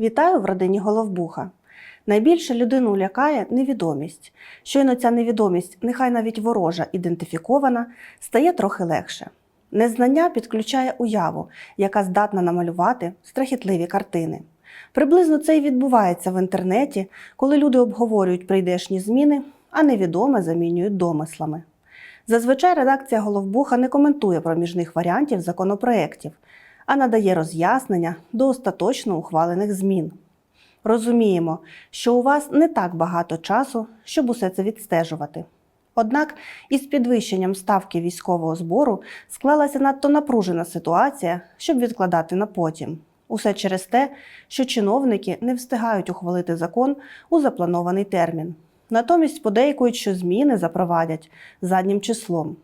Вітаю в родині Головбуха. Найбільше людину лякає невідомість. Щойно ця невідомість, нехай навіть ворожа, ідентифікована, стає трохи легше. Незнання підключає уяву, яка здатна намалювати страхітливі картини. Приблизно це і відбувається в інтернеті, коли люди обговорюють прийдешні зміни, а невідоме замінюють домислами. Зазвичай редакція Головбуха не коментує проміжних варіантів законопроєктів, а надає роз'яснення до остаточно ухвалених змін. Розуміємо, що у вас не так багато часу, щоб усе це відстежувати. Однак із підвищенням ставки військового збору склалася надто напружена ситуація, щоб відкладати на потім. Усе через те, що чиновники не встигають ухвалити закон у запланований термін. Натомість подейкують, що зміни запровадять заднім числом.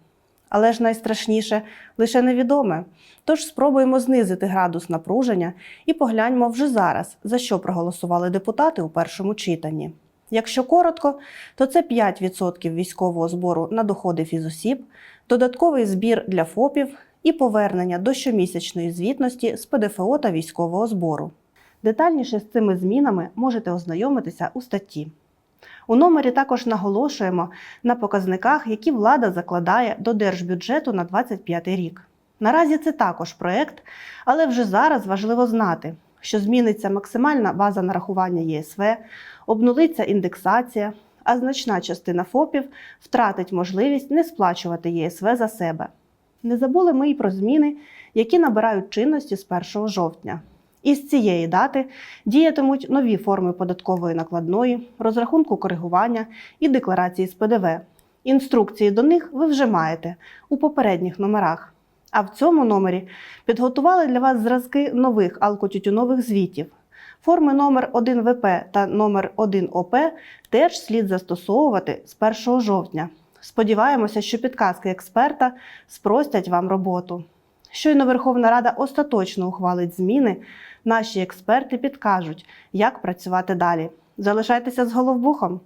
Але ж найстрашніше лише невідоме. Тож спробуємо знизити градус напруження і погляньмо вже зараз, за що проголосували депутати у першому читанні. Якщо коротко, то це 5% військового збору на доходи фізосіб, додатковий збір для ФОПів і повернення до щомісячної звітності з ПДФО та військового збору. Детальніше з цими змінами можете ознайомитися у статті. У номері також наголошуємо на показниках, які влада закладає до держбюджету на 2025 рік. Наразі це також проект, але вже зараз важливо знати, що зміниться максимальна база нарахування ЄСВ, обнулиться індексація, а значна частина ФОПів втратить можливість не сплачувати ЄСВ за себе. Не забули ми й про зміни, які набирають чинності з 1 жовтня. Із цієї дати діятимуть нові форми податкової накладної, розрахунку коригування і декларації з ПДВ. Інструкції до них ви вже маєте у попередніх номерах. А в цьому номері підготували для вас зразки нових алкотютюнових звітів. Форми номер 1 ВП та номер 1 ОП теж слід застосовувати з 1 жовтня. Сподіваємося, що підказки експерта спростять вам роботу. Щойно Верховна Рада остаточно ухвалить зміни, наші експерти підкажуть, як працювати далі. Залишайтеся з головбухом.